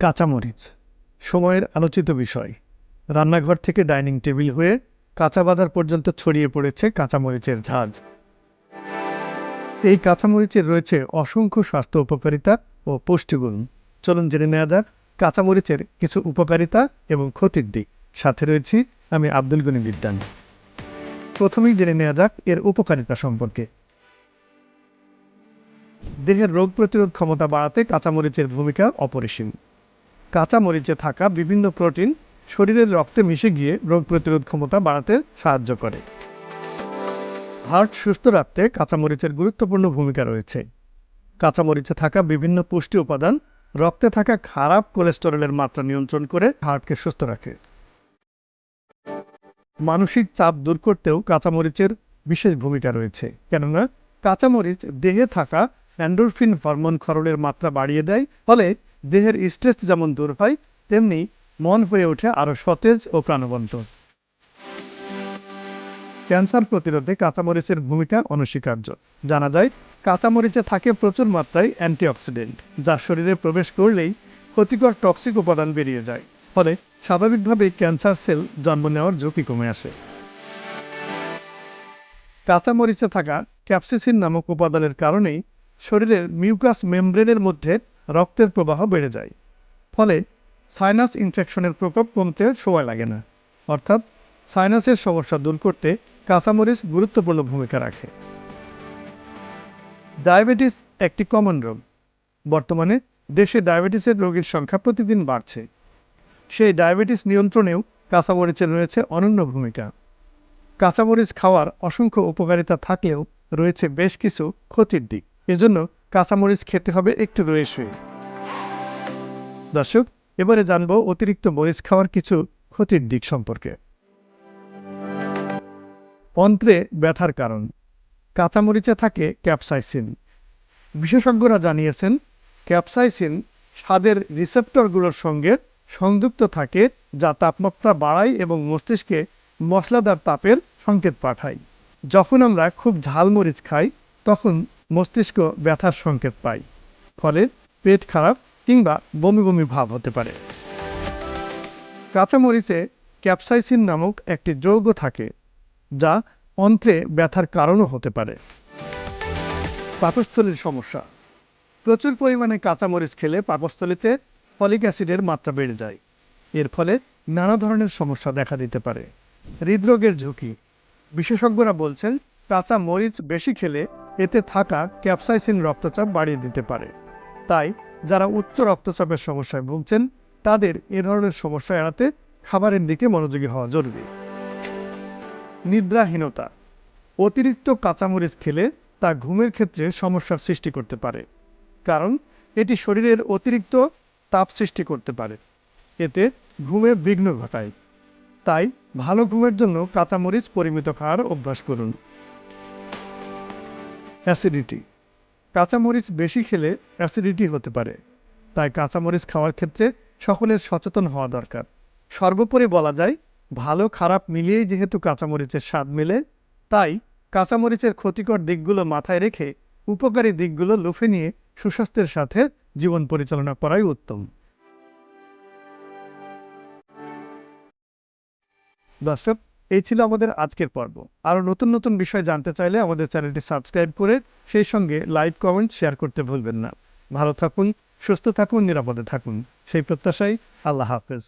কাঁচামরিচ। সময়ের আলোচিত বিষয়। রান্নাঘর থেকে ডাইনিং টেবিল হয়ে কাঁচা বাজার পর্যন্ত ছড়িয়ে পড়েছে কাঁচামরিচের ঝাঁজ। এই কাঁচামরিচের রয়েছে অসংখ্য স্বাস্থ্য উপকারিতা ও পুষ্টিগুণ। চলুন জেনে নেওয়া যাক কাঁচামরিচের কিছু উপকারিতা এবং ক্ষতির দিক। সাথে রয়েছি আমি আব্দুল গনি বিদ্যান। প্রথমেই জেনে নেওয়া যাক এর উপকারিতা সম্পর্কে। দেহের রোগ প্রতিরোধ ক্ষমতা বাড়াতে কাঁচামরিচের ভূমিকা অপরিসীম। কাঁচামরিচে থাকা বিভিন্ন প্রোটিন শরীরের রক্তে মিশে গিয়ে রোগ প্রতিরোধ ক্ষমতা বাড়াতে সাহায্য করে। হার্ট সুস্থ রাখতে কাঁচামরিচের গুরুত্বপূর্ণ ভূমিকা রয়েছে। কাঁচামরিচে থাকা বিভিন্ন পুষ্টি উপাদান রক্তে থাকা খারাপ কোলেস্টেরলের মাত্রা নিয়ন্ত্রণ করে হার্টকে সুস্থ রাখে। মানসিক চাপ দূর করতেও কাঁচামরিচের বিশেষ ভূমিকা রয়েছে, কেননা কাঁচামরিচ দেহে থাকা অ্যান্ডোরফিন হরমোন ক্ষরণের মাত্রা বাড়িয়ে দেয়, ফলে দেহের স্ট্রেস যেমন দূর হয়, তেমনি মন হয়ে ওঠে আরও সতেজ ও প্রাণবন্ত। ক্যান্সার প্রতিরোধে কাঁচামরিচের ভূমিকা অনস্বীকার্য। জানা যায়, কাঁচামরিচে থাকে প্রচুর মাত্রায় অ্যান্টিঅক্সিডেন্ট, যা শরীরে প্রবেশ করলেই ক্ষতিকর টক্সিক উপাদান বেরিয়ে যায়। ফলে স্বাভাবিকভাবেই ক্যান্সার সেল জন্ম নেওয়ার ঝুঁকি কমে আসে। কাঁচামরিচে থাকা ক্যাপসিসিন নামক উপাদানের কারণেই শরীরের মিউকাস মেমব্রেনের মধ্যে রক্তের প্রবাহ বেড়ে যায়। ফলে সাইনাস ইনফেকশনের প্রকোপ কমতে সময় লাগে না। অর্থাৎ সাইনাসের সমস্যা দূর করতে কাঁচামরিচ গুরুত্বপূর্ণ ভূমিকা রাখে। ডায়াবেটিস একটি কমন রোগ। বর্তমানে দেশে ডায়াবেটিসের রোগীর সংখ্যা প্রতিদিন বাড়ছে। সেই ডায়াবেটিস নিয়ন্ত্রণেও কাঁচামরিচের রয়েছে অনন্য ভূমিকা। কাঁচামরিচ খাওয়ার অসংখ্য উপকারিতা থাকলেও রয়েছে বেশ কিছু ক্ষতির দিক। এজন্য কাঁচামরিচ খেতে হবে একটু রয়ে শুয়ে দর্শক, এবারে জানব অতিরিক্ত মরিচ খাওয়ার কিছু ক্ষতির দিক সম্পর্কে। অন্ত্রে ব্যথার কারণ। কাঁচামরিচে থাকে ক্যাপসাইসিন। বিশেষজ্ঞরা জানিয়েছেন, ক্যাপসাইসিন স্বাদের রিসেপ্টরগুলোর সঙ্গে সংযুক্ত থাকে যা তাপমাত্রা বাড়ায় এবং মস্তিষ্কে মশলাদার তাপের সংকেত পাঠায়। যখন আমরা খুব ঝাল মরিচ খাই, তখন মস্তিষ্ক ব্যথার সংকেত পায়। ফলে পেট খারাপ কিংবা বমি বমি ভাব হতে পারে। কাঁচামরিচে ক্যাপসাইসিন নামক একটি যৌগ থাকে, যা অন্ত্রে ব্যথার কারণও হতে পারে। পাকস্থলীর সমস্যা। প্রচুর পরিমাণে কাঁচামরিচ খেলে পাকস্থলীতে ফলিক অ্যাসিডের মাত্রা বেড়ে যায়। এর ফলে নানা ধরনের সমস্যা দেখা দিতে পারে। হৃদরোগের ঝুঁকি। বিশেষজ্ঞরা বলছেন কাঁচা মরিচ বেশি খেলে এতে থাকা ক্যাপসাইসিন রক্তচাপ বাড়িয়ে দিতে পারে। তাই, যারা উচ্চ রক্তচাপের সমস্যায় ভুগছেন, তাদের এ ধরনের সমস্যা এড়াতে খাবারের দিকে মনোযোগী হওয়া জরুরি। নিদ্রাহীনতা। অতিরিক্ত কাঁচামরিচ খেলে তা ঘুমের ক্ষেত্রে সমস্যার সৃষ্টি করতে পারে, কারণ এটি শরীরের অতিরিক্ত তাপ সৃষ্টি করতে পারে। এতে ঘুমে বিঘ্ন ঘটায়। তাই, ভালো ঘুমের জন্য কাঁচামরিচ পরিমিত খাওয়ার অভ্যাস করুন। অ্যাসিডিটি। কাঁচামরিচ বেশি খেলে অ্যাসিডিটি হতে পারে, তাই কাঁচামরিচ খাওয়ার ক্ষেত্রে সকলের সচেতন হওয়া দরকার। সর্বোপরি বলা যায়, ভালো খারাপ মিলিয়েই যেহেতু কাঁচামরিচের স্বাদ মেলে, তাই কাঁচামরিচের ক্ষতিকর দিকগুলো মাথায় রেখে উপকারী দিকগুলো লুফে নিয়ে সুস্বাস্থ্যের সাথে জীবন পরিচালনা করাই উত্তম। দর্শক এই ছিল আমাদের আজকের পর্ব। আরও নতুন নতুন বিষয় জানতে চাইলে আমাদের চ্যানেলটি সাবস্ক্রাইব করে সেই সঙ্গে লাইক, কমেন্ট, শেয়ার করতে ভুলবেন না। ভালো থাকুন, সুস্থ থাকুন, নিরাপদে থাকুন। সেই প্রত্যাশাই আল্লাহ হাফেজ।